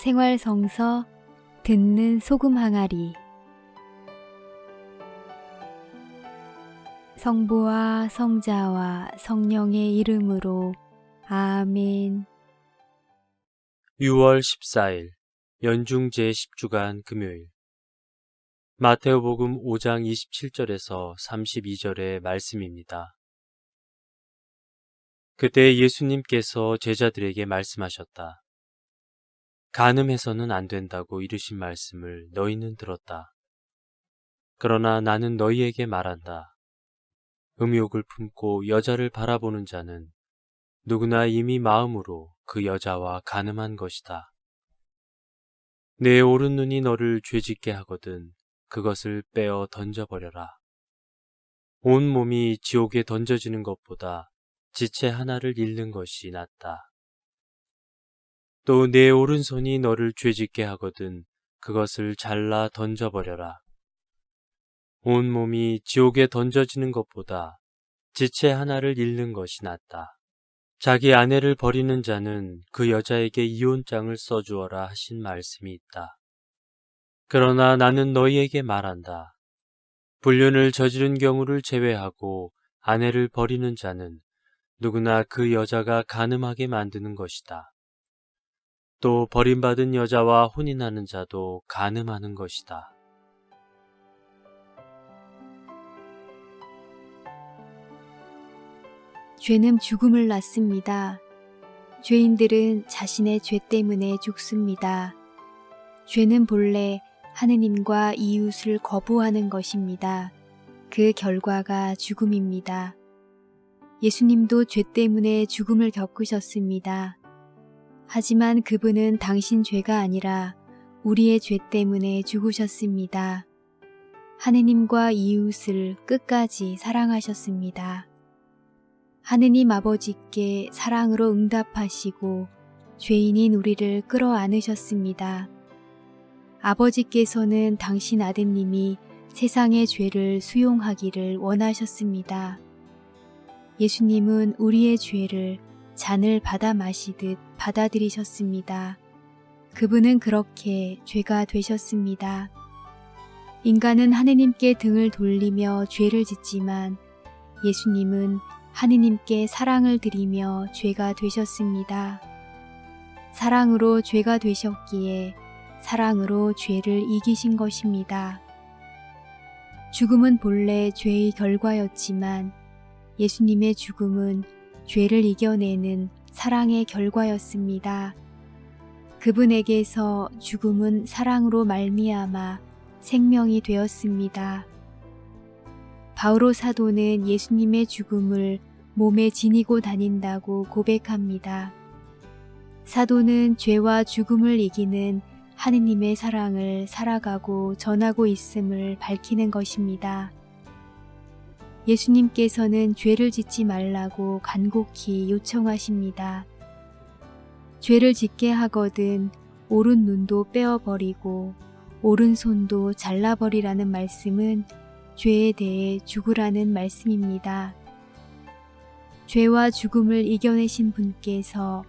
생활성서 듣는 소금 항아리 성부와 성자와 성령의 이름으로 아멘 6월 14일 연중 제10주간 금요일 마테오복음 5장 27절에서 32절의 말씀입니다. 그때 예수님께서 제자들에게 말씀하셨다. 간음해서는 안 된다고 이르신 말씀을 너희는 들었다. 그러나 나는 너희에게 말한다. 음욕을 품고 여자를 바라보는 자는 누구나 이미 마음으로 그 여자와 간음한 것이다. 내 오른 눈이 너를 죄짓게 하거든 그것을 빼어 던져버려라. 온 몸이 지옥에 던져지는 것보다 지체 하나를 잃는 것이 낫다. 또 내 오른손이 너를 죄짓게 하거든 그것을 잘라 던져버려라. 온 몸이 지옥에 던져지는 것보다 지체 하나를 잃는 것이 낫다. 자기 아내를 버리는 자는 그 여자에게 이혼장을 써주어라 하신 말씀이 있다. 그러나 나는 너희에게 말한다. 불륜을 저지른 경우를 제외하고 아내를 버리는 자는 누구나 그 여자가 가늠하게 만드는 것이다. 또 버림받은 여자와 혼인하는 자도 가늠하는 것이다. 죄는 죽음을 낳습니다. 죄인들은 자신의 죄 때문에 죽습니다. 죄는 본래 하느님과 이웃을 거부하는 것입니다. 그 결과가 죽음입니다. 예수님도 죄 때문에 죽음을 겪으셨습니다. 하지만 그분은 당신 죄가 아니라 우리의 죄 때문에 죽으셨습니다. 하느님과 이웃을 끝까지 사랑하셨습니다. 하느님 아버지께 사랑으로 응답하시고 죄인인 우리를 끌어안으셨습니다. 아버지께서는 당신 아드님이 세상의 죄를 수용하기를 원하셨습니다. 예수님은 우리의 죄를 잔을 받아 마시듯 받아들이셨습니다. 그분은 그렇게 죄가 되셨습니다. 인간은 하느님께 등을 돌리며 죄를 짓지만 예수님은 하느님께 사랑을 드리며 죄가 되셨습니다. 사랑으로 죄가 되셨기에 사랑으로 죄를 이기신 것입니다. 죽음은 본래 죄의 결과였지만 예수님의 죽음은 죄를 이겨내는 사랑의 결과였습니다. 그분에게서 죽음은 사랑으로 말미암아 생명이 되었습니다. 바오로 사도는 예수님의 죽음을 몸에 지니고 다닌다고 고백합니다. 사도는 죄와 죽음을 이기는 하느님의 사랑을 살아가고 전하고 있음을 밝히는 것입니다. 예수님께서는 죄를 짓지 말라고 간곡히 요청하십니다. 죄를 짓게 하거든 오른 눈도 빼어버리고 오른손도 잘라버리라는 말씀은 죄에 대해 죽으라는 말씀입니다. 죄와 죽음을 이겨내신 분께서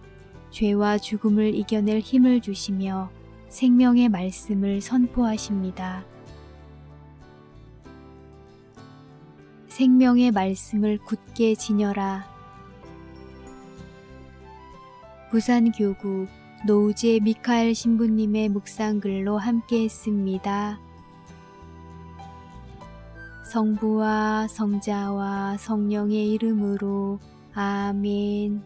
죄와 죽음을 이겨낼 힘을 주시며 생명의 말씀을 선포하십니다. 생명의 말씀을 굳게 지녀라. 부산교구 노우제 미카엘 신부님의 묵상글로 함께 했습니다. 성부와 성자와 성령의 이름으로 아멘.